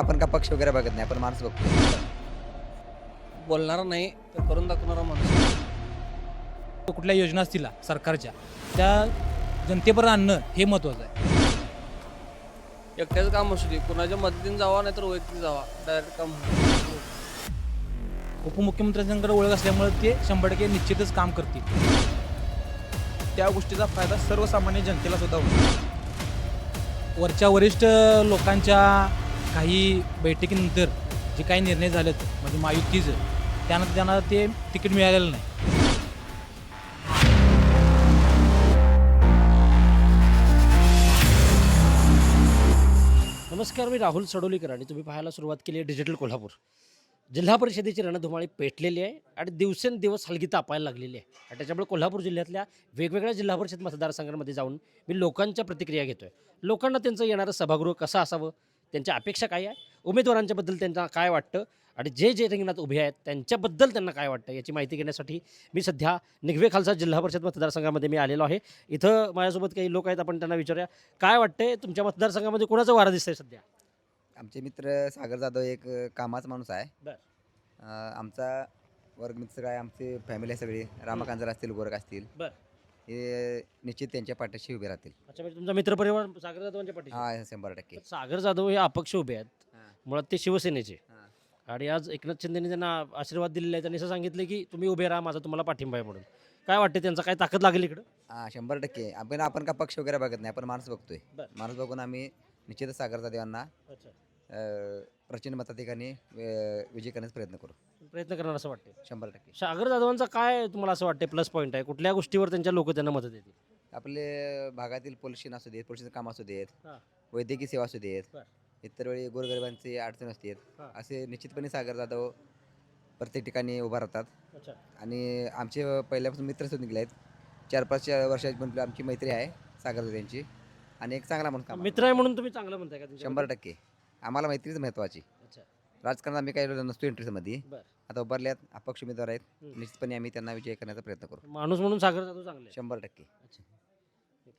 आपण का पक्ष वगैरे बघत नाही आपण माणूस बघतो. बोलणारा नाही तर करून दाखवणारा माणूस कुठल्या योजना असतील सरकारच्या त्या जनतेपर्यंत आणणं हे महत्त्वाचं आहे. एकट्याचं काम असू दे कुणाच्या मदतीने जावा नाही तर वैयक्तिक जावा डायरेक्ट काम. उपमुख्यमंत्र्यांकडे ओळख असल्यामुळे ते शंभर टक्के निश्चितच काम करतील. त्या गोष्टीचा फायदा सर्वसामान्य जनतेला सुद्धा होतो. वरच्या वरिष्ठ लोकांच्या काही बैठकीनंतर जे काही निर्णय झालेत म्हणजे महायुतीचं त्यानंतर त्यांना ते तिकीट मिळालेलं नाही. नमस्कार मी राहुल सडोलीकर आणि तुम्ही पाहायला सुरुवात केली आहे डिजिटल कोल्हापूर. जिल्हा परिषदेची रणधुमाळी पेटलेली आहे आणि दिवसेंदिवस हलगी तापायला लागलेली आहे. आणि त्याच्यामुळे कोल्हापूर जिल्ह्यातल्या वेगवेगळ्या जिल्हा परिषद मतदारसंघांमध्ये जाऊन मी लोकांच्या प्रतिक्रिया घेतो आहे लोकांना त्यांचं येणारं सभागृह कसं असावं? त्यांच्या अपेक्षा काय आहे? उमेदवारांच्याबद्दल त्यांना काय वाटतं? आणि जे जे रिंगणात उभे आहेत त्यांच्याबद्दल त्यांना काय वाटतं? याची माहिती घेण्यासाठी मी सध्या निगवे खालसा जिल्हा परिषद मतदारसंघामध्ये मी आलेलो आहे. इथं माझ्यासोबत काही लोक आहेत आपण त्यांना विचारूया. काय वाटतंय? तुमच्या मतदारसंघामध्ये कोणाचं वारा दिसतंय सध्या? आमचे मित्र सागर जाधव एक कामाचा माणूस आहे. आमचा वर्गमित्र काय? आमची फॅमिली आहे सगळी. रामकांजर असतील गोरख असतील. बर. हे निश्चित त्यांच्या पाठीशी उभे राहतील. अच्छा म्हणजे तुमचा मित्रपरिवार सागर जाधवांच्या पाठीशी? हा शंभर टक्के. पण सागर जाधव हे अपक्ष उभे आहेत. हा. मुळात ते शिवसेनेचे. हा. आणि आज एकनाथ शिंदेने त्यांना आशीर्वाद दिलेला आहे त्यांनी असं सांगितलं की तुम्ही उभे राहा माझा तुम्हाला पाठिंबा आहे म्हणून. काय वाटतं त्यांचा? काय ताकद लागेल इकडं? हा शंभर टक्के. आपण आपण का पक्ष वगैरे बघत नाही आपण माणूस बघतोय. बर. माणूस बघून आम्ही निश्चितच सागर जाधवांना अच्छा. अ, प्रचंड मताधिकाने विजय करण्याचा प्रयत्न करू. प्रयत्न करणार असं वाटतं शंभर टक्के. सागर जाधवांचा काय तुम्हाला असं वाटतं प्लस पॉईंट आहे? कुठल्या गोष्टीवर त्यांच्या लोक त्यांना मदत देतील? आपले भागातील पोलिशन असू देत पोलिसचं काम असू देत हा. वैद्यकीय सेवा असू देत बर. इतर वेळी गोरगरिबांची अडचण असते. हा. असे निश्चितपणे सागर जाधव प्रत्येक ठिकाणी उभा राहतात. अच्छा. आणि आमचे पहिल्यापासून मित्र सुद्धा निघले आहेत. चार पाच वर्षाची म्हटलं आमची मैत्री आहे सागर जाधव यांची आणि एक चांगला म्हणून काम मित्र आहे म्हणून तुम्ही चांगलं म्हणताय का? शंभर टक्के. आम्हाला मैत्रीच महत्वाची. अच्छा. राजकारणात आम्ही काही नसतो इंटरेस्टमध्ये बरं. आता उभारल्यात अपक्ष उमेदवार आहेत. हम्म. निश्चितपणे आम्ही त्यांना विजय करण्याचा प्रयत्न करू. माणूस म्हणून सागर जाधव चांगले. शंभर टक्के.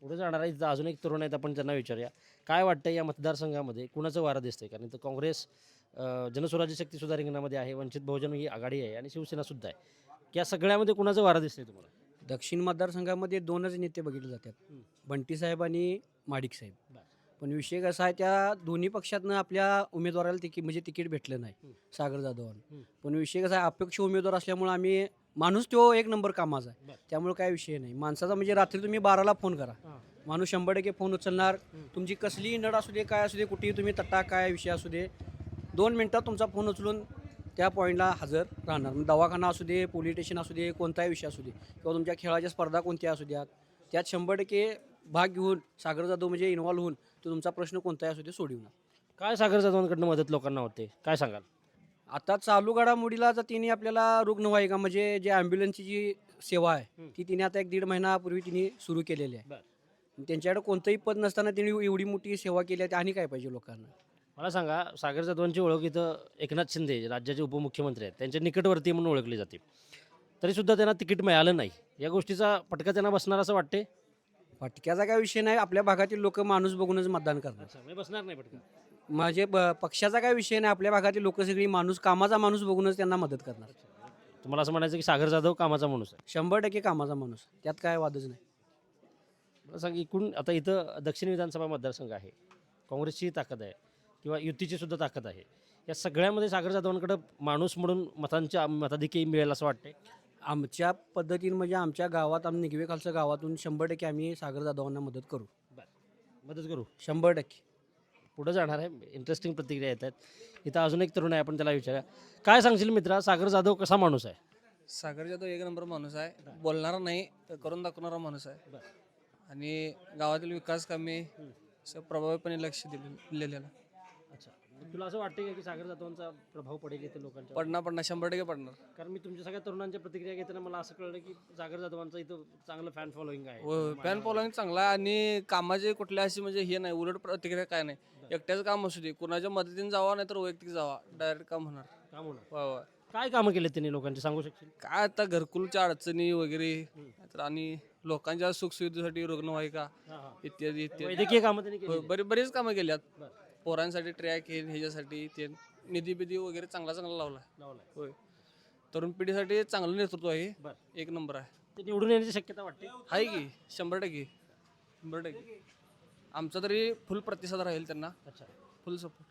पुढे जाणार आहे इथं अजून एक तरुण आहेत आपण त्यांना विचारूया. काय वाटतं या मतदारसंघामध्ये? कुणाचं वारं दिसतंय? कारण इथं काँग्रेस अं, जनस्वराज्य शक्ती सुद्धा रिंगणामध्ये आहे वंचित बहुजन ही आघाडी आहे आणि शिवसेना सुद्धा आहे. या सगळ्यामध्ये कुणाचं वारं दिसतंय तुम्हाला? दक्षिण मतदारसंघामध्ये दोनच नेते बघितले जातात. हं. बंटी साहेब आणि माडिक साहेब. बरं. पण विषय कसा आहे त्या दोन्ही पक्षातनं आपल्या उमेदवाराला तिकीट म्हणजे तिकीट भेटलं नाही. सागर जाधवांना. पण विषय कसा आहे अपेक्ष उमेदवार असल्यामुळे आम्ही माणूस तो एक नंबर कामाचा आहे. त्यामुळे काय विषय नाही माणसाचा म्हणजे रात्री तुम्ही बाराला फोन करा. माणूस शंभर टक्के फोन उचलणार. तुमची कसलीही नड असू दे काय असू दे कुठेही तुम्ही तट्टा काय विषय असू दे दोन मिनटात तुमचा फोन उचलून त्या पॉईंटला हजर राहणार मग दवाखाना असू दे पोलीस स्टेशन असू दे कोणताही विषय असू दे किंवा तुमच्या खेळाच्या स्पर्धा कोणत्या असू द्यात त्यात शंभर टक्के भाग घेऊन सागर जाधव म्हणजे इन्व्हॉल्व्ह होऊन तो तुमचा प्रश्न कोणताही असू दे सोडवणार काय सागर जाधवांकडनं मदत लोकांना होते? काय सांगाल? आता चालू घडामोडीला जर तिने आपल्याला रुग्णवाहिका म्हणजे जे ॲम्ब्युलन्सची जी सेवा आहे. ती तिने आता एक दीड महिनापूर्वी तिने सुरू केलेली आहे. त्यांच्याकडे कोणतंही पद नसताना तिने एवढी मोठी सेवा केली आहे आणि काय पाहिजे लोकांना? मला सांगा सागर जाधवांची ओळख इथं एकनाथ शिंदे राज्याचे उपमुख्यमंत्री आहेत. त्यांच्या निकटवर्ती म्हणून ओळखली जाते. तरीसुद्धा त्यांना तिकीट मिळालं नाही. या गोष्टीचा फटका त्यांना बसणार असं वाटते फटक्याचा काय विषय नाही. आपल्या भागातील लोक माणूस बघूनच मतदान करणार अच्छा म्हणजे बसणार नाही फटका? म्हणजे ब- पक्षाचा काय विषय नाही. आपल्या भागातील लोक सगळी माणूस कामाचा माणूस बघूनच त्यांना मदत करणार. तुम्हाला असं म्हणायचं की सागर जाधव कामाचा माणूस आहे. शंभर टक्के कामाचा माणूस त्यात काय वादच नाही. मला सांग एकूण आता इथं दक्षिण विधानसभा मतदारसंघ आहे. काँग्रेसची ताकद आहे किंवा युतीची सुद्धा ताकद आहे. या सगळ्यामध्ये सागर जाधवांकडं माणूस म्हणून मतांच्या मताधिक्य मिळेल असं वाटते आमच्या पद्धतीने म्हणजे आमच्या गावात आम्ही निगवे खालच्या गावातून शंभर टक्के आम्ही सागर जाधवांना मदत करू. मदत करू? शंभर टक्के. पुढे जाणार आहे. इंटरेस्टिंग प्रतिक्रिया येत आहेत. इथं अजून एक तरुण आहे आपण त्याला विचारूया. काय सांगशील मित्रा सागर जाधव कसा माणूस आहे? सागर जाधव एक नंबर माणूस आहे. बोलणारा नाही तर करून दाखवणारा माणूस आहे. आणि गावातील विकास कामे असं प्रभावीपणे लक्ष दिले दिलेलं तुला असं वाटतं का की सागर जाधवांचा प्रभाव पडेल इथे लोकांच्या पडणार पडणार. शंभर टक्के पडणार. कारण मी तुमच्या सगळ्या तरुणांच्या प्रतिक्रिया घेताना मला असं कळलं की सागर जाधवांचं इथं चांगलं फॅन फॉलोईंग आहे. फॅन फॉलोइंग चांगला आहे आणि कामाचे कुठल्या अशी म्हणजे हे नाही उलट प्रतिक्रिया काय नाही. एकट्याचं काम असू दे कुणाच्या मदतीने जावा नाही तर वैयक्तिक जावा. डायरेक्ट काम होणार. काम होणार. काय कामं केले त्यांनी लोकांचे सांगू शकशील? काय आता घरकुलच्या अडचणी वगैरे तर आणि लोकांच्या सुखसुविधेसाठी रुग्णवाहिका इत्यादी इत्यादी. वैद्यकीय कामं त्यांनी होय, केली बरी बरीच कामं केल्यात. पोरांसाठी ट्रॅक हे ह्याच्यासाठी ते निधी बिधी वगैरे चांगला चांगला लावला. लावलाय. होय. तरुण पिढीसाठी चांगलं नेतृत्व आहे बर. एक नंबर आहे. ते निवडून येण्याची शक्यता वाटते? आहे की शंभर टक्के. शंभर टक्के. आमचा तरी फुल प्रतिसाद राहील त्यांना. अच्छा. फुल सपोर्ट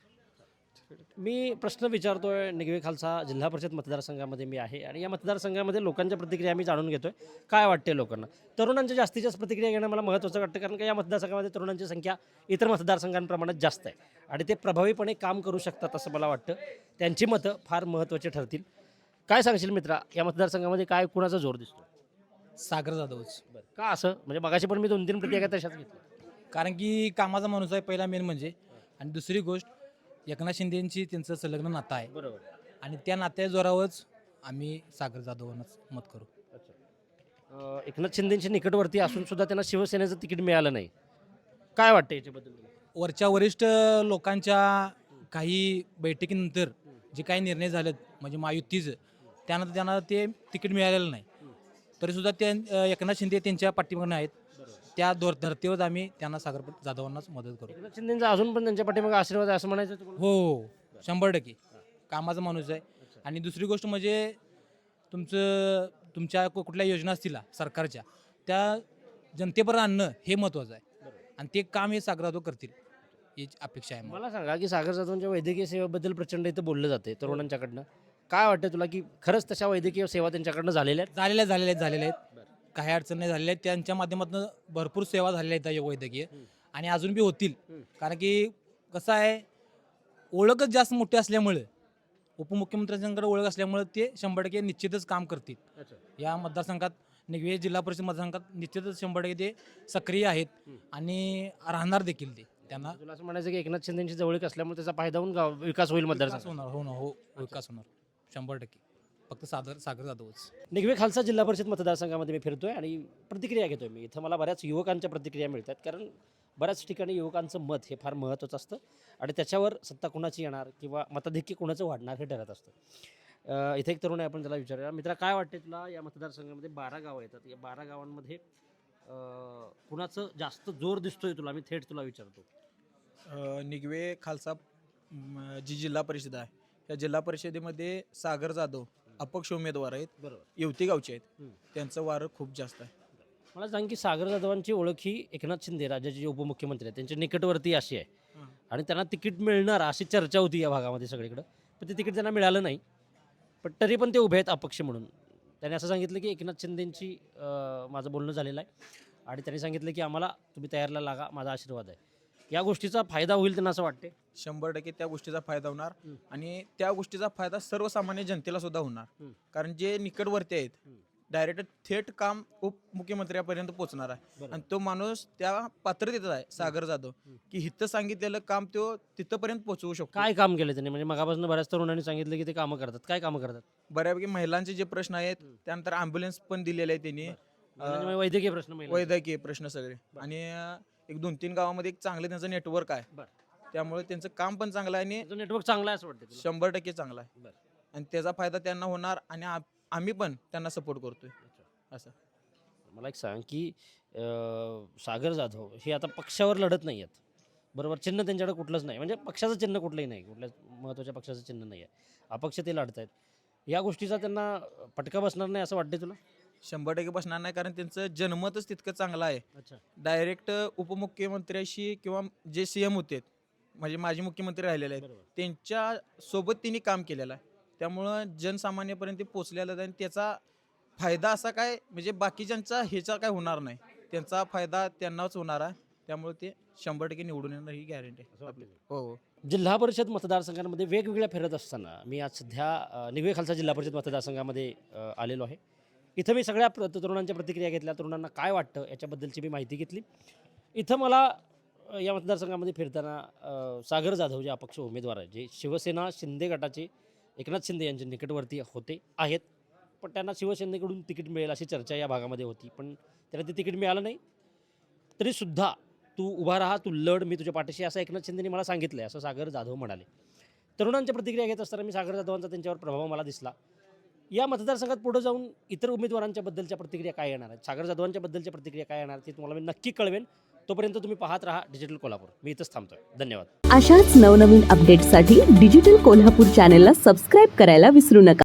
मी प्रश्न विचारतोय निगवे खालसा जिल्हा परिषद मतदारसंघामध्ये मी आहे आणि या मतदारसंघामध्ये लोकांच्या प्रतिक्रिया मी जाणून घेतोय. काय वाटते लोकांना? तरुणांच्या जास्तीत जास्त प्रतिक्रिया घेणं मला महत्त्वाचं वाटतं कारण का या मतदारसंघामध्ये तरुणांची संख्या इतर मतदारसंघांप्रमाणात जास्त आहे आणि ते प्रभावीपणे काम करू शकतात असं मला वाटतं. त्यांची मतं फार महत्त्वाची ठरतील. काय सांगशील मित्रा? या मतदारसंघामध्ये काय कुणाचा जोर दिसतो सागर जाधवच. का असं? म्हणजे मगाशी पण मी दोन तीन प्रतिक्रिया तशाच घेतल्या. कारण की कामाचा माणूस आहे पहिला मेन म्हणजे. आणि दुसरी गोष्ट एकनाथ शिंदेची त्यांचं संलग्न नातं आहे. बरोबर. आणि त्या नात्या जोरावरच आम्ही सागर जाधवांनाच मत करू. अं, एकनाथ शिंदेच्या निकटवर्ती असून सुद्धा त्यांना शिवसेनेचं तिकीट मिळालं नाही. काय वाटतं याच्याबद्दल? तुला? वरच्या वरिष्ठ लोकांच्या काही बैठकीनंतर जे काही निर्णय झालेत म्हणजे महायुतीचं त्यानंतर त्यांना ते तिकीट मिळालेलं नाही. तरीसुद्धा ते अं, एकनाथ शिंदे त्यांच्या पाठीमागून आहेत. त्या दोर धर्तीवर आम्ही त्यांना सागर जाधवांनाच मदत करू. एकनाथ शिंदेचा अजून पण त्यांच्या पाठीमागे आशीर्वाद आहे असं म्हणायचं तुम्हाला? हो हो शंभर टक्के. कामाचा माणूस आहे. आणि दुसरी गोष्ट म्हणजे तुमचं तुमच्या कु- कुठल्या योजना असतील सरकारच्या त्या जनतेपर्यंत आणणं हे महत्त्वाचं आहे. आणि ते काम हे सागरादो करतील ही अपेक्षा आहे मला. मला सांगा की सागर जाधवांच्या वैद्यकीय सेवेबद्दल प्रचंड इथं बोललं जाते तरुणांच्याकडनं. काय वाटतं तुला की खरंच तशा वैद्यकीय सेवा त्यांच्याकडनं झालेल्या आहेत? झालेल्या झालेल्या आहेत झालेल्या आहेत. काही अडचण नाही झालेल्या आहेत त्यांच्या माध्यमातून भरपूर सेवा झालेल्या आहेत या वैद्यकीय. आणि अजून बी होतील. कारण की कसं आहे ओळखच जास्त मोठी असल्यामुळे उपमुख्यमंत्र्यांकडे ओळख असल्यामुळे ते शंभर टक्के निश्चितच काम करतील. या मतदारसंघात निगवे जिल्हा परिषद मतदारसंघात निश्चितच शंभर टक्के ते सक्रिय आहेत. आणि राहणार देखील ते त्यांना. तुला असं म्हणायचं की एकनाथ शिंदेची जवळीक असल्यामुळे त्याचा फायदा होऊन गाव विकास होईल मतदारसंघ होणार. हो ना हो विकास होणार. शंभर टक्के. फक्त सागर सागर जाधवच. निगवे खालसा जिल्हा परिषद मतदारसंघामध्ये मी फिरतोय आणि प्रतिक्रिया घेतोय मी. इथं मला बऱ्याच युवकांच्या प्रतिक्रिया मिळतात. कारण बऱ्याच ठिकाणी युवकांचं मत हे फार महत्त्वाचं असतं. आणि त्याच्यावर सत्ता कोणाची येणार किंवा मताधिक्य कोणाचं वाढणार हे ठरत असतं. इथे एक तरुण आहे आपण त्याला विचारूया. मित्रा काय वाटते तुला या मतदारसंघामध्ये बारा गावं येतात? या बारा गावांमध्ये कुणाचं जास्त जोर दिसतोय तुला? मी थेट तुला विचारतो. निगवे खालसा जी जिल्हा परिषद आहे. या जिल्हा परिषदेमध्ये सागर जाधव अपक्ष उमेदवार आहेत. बरोबर. येवती गावचे आहेत. त्यांचं वारं खूप जास्त आहे. मला सांग की सागर जाधवांची ओळख ही एकनाथ शिंदे राज्याचे जे उपमुख्यमंत्री आहेत त्यांच्या निकटवर्ती अशी आहे. हां. आणि त्यांना तिकीट मिळणार अशी चर्चा होती या भागामध्ये सगळीकडं. पण ते तिकीट त्यांना मिळालं नाही. पण तरी पण ते उभे आहेत अपक्ष म्हणून. त्यांनी असं सांगितलं की एकनाथ शिंदेंची अं, माझं बोलणं झालेलं आहे. आणि त्यांनी सांगितलं की आम्हाला तुम्ही तयारीला लागा माझा आशीर्वाद आहे. या गोष्टीचा फायदा होईल त्यांना असं वाटते शंभर टक्के त्या गोष्टीचा फायदा होणार. आणि त्या गोष्टीचा फायदा सर्वसामान्य जनतेला सुद्धा होणार. कारण जे निकटवर्ती आहेत. डायरेक्ट थेट काम उपमुख्यमंत्र्यापर्यंत पोहोचणार आहे. आणि तो माणूस त्या पात्रतेत आहे सागर जाधव. की हिथं सांगितलेलं काम तो तिथंपर्यंत पोहोचवू शकतो काय काम केलं त्यांनी म्हणजे मगापासून बऱ्याच तरुणांनी सांगितलं की ते कामं करतात काय कामं करतात बऱ्यापैकी महिलांचे जे प्रश्न आहेत. त्यानंतर अँब्युलन्स पण दिलेले आहे त्यांनी म्हणजे वैद्यकीय प्रश्न. वैद्यकीय प्रश्न सगळे आणि एक दोन तीन गावामध्ये एक चांगलं त्यांचं नेटवर्क आहे. बरं. त्यामुळे त्यांचं काम पण चांगलं आहे आणि नेटवर्क चांगला आहे असं वाटतं तुला? शंभर टक्के चांगला आहे. बरं. आणि त्याचा फायदा त्यांना होणार आणि आप- आम्ही पण त्यांना सपोर्ट करतोय. असं. मला एक सांग की अं, सागर जाधव हे आता पक्षावर लढत नाही आहेत. बरोबर? चिन्ह त्यांच्याकडे कुठलंच नाही. म्हणजे पक्षाचं चिन्ह कुठलंही नाही. कुठल्या महत्त्वाच्या पक्षाचं चिन्ह नाही आहे. अपक्ष ते लढत आहेत या गोष्टीचा त्यांना फटका बसणार नाही असं वाटते तुला? शंभर टक्के बसणार नाही कारण त्यांचं जन्मतच तितकं चांगलं आहे. अच्छा. डायरेक्ट उपमुख्यमंत्र्याशी किंवा जे सी एम होते म्हणजे माजी मुख्यमंत्री राहिलेले आहेत बरोबर. त्यांच्यासोबत त्यांनी काम केलेलं आहे. त्यामुळं जनसामान्यपर्यंत ते पोचलेलं आहे आणि त्याचा फायदा असा काय म्हणजे बाकीच्यांचा ह्याचा काय होणार नाही. त्यांचा फायदा त्यांनाच होणार आहे. त्यामुळे ते शंभर टक्के निवडून येणार ही गॅरंटी असं वाटतं तुला? हो हो. जिल्हा परिषद मतदारसंघांमध्ये वेगवेगळ्या फिरत असताना मी आज सध्या अ, निगवे खालसा जिल्हा परिषद मतदारसंघामध्ये अ, आलेलो आहे. इथं मी सगळ्या प्र- तरुणांच्या प्रतिक्रिया घेतल्या. तरुणांना काय वाटतं याच्याबद्दलची मी माहिती घेतली. इथं मला या मतदारसंघामध्ये फिरताना सागर जाधव जे अपक्ष उमेदवार आहे जे शिवसेना शिंदे गटाचे एकनाथ शिंदे यांचे निकटवर्ती होते आहेत. पण त्यांना शिवसेनेकडून तिकीट मिळेल अशी चर्चा या भागामध्ये होती. पण त्यांना ते तिकीट मिळालं नाही. तरीसुद्धा तू उभा राहा तू लढ मी तुझ्या पाठीशी असं एकनाथ शिंदेने मला सांगितलं आहे असं सागर जाधव म्हणाले. तरुणांच्या प्रतिक्रिया घेत असताना मी सागर जाधवांचा त्यांच्यावर प्रभाव मला दिसला. या मतदारसंघात पुढे जाऊन इतर उमेदवारांच्या बद्दलच्या प्रतिक्रिया काय येणार आहेत? सागर जाधवांच्या बद्दलच्या प्रतिक्रिया काय येणार ते तुम्हाला मी नक्की कळवेन. तोपर्यंत तुम्ही पाहत राहा डिजिटल कोल्हापूर. मी इथंच थांबतोय. धन्यवाद. अशाच नवनवीन अपडेटसाठी डिजिटल कोल्हापूर चॅनेलला सबस्क्राईब करायला विसरू नका.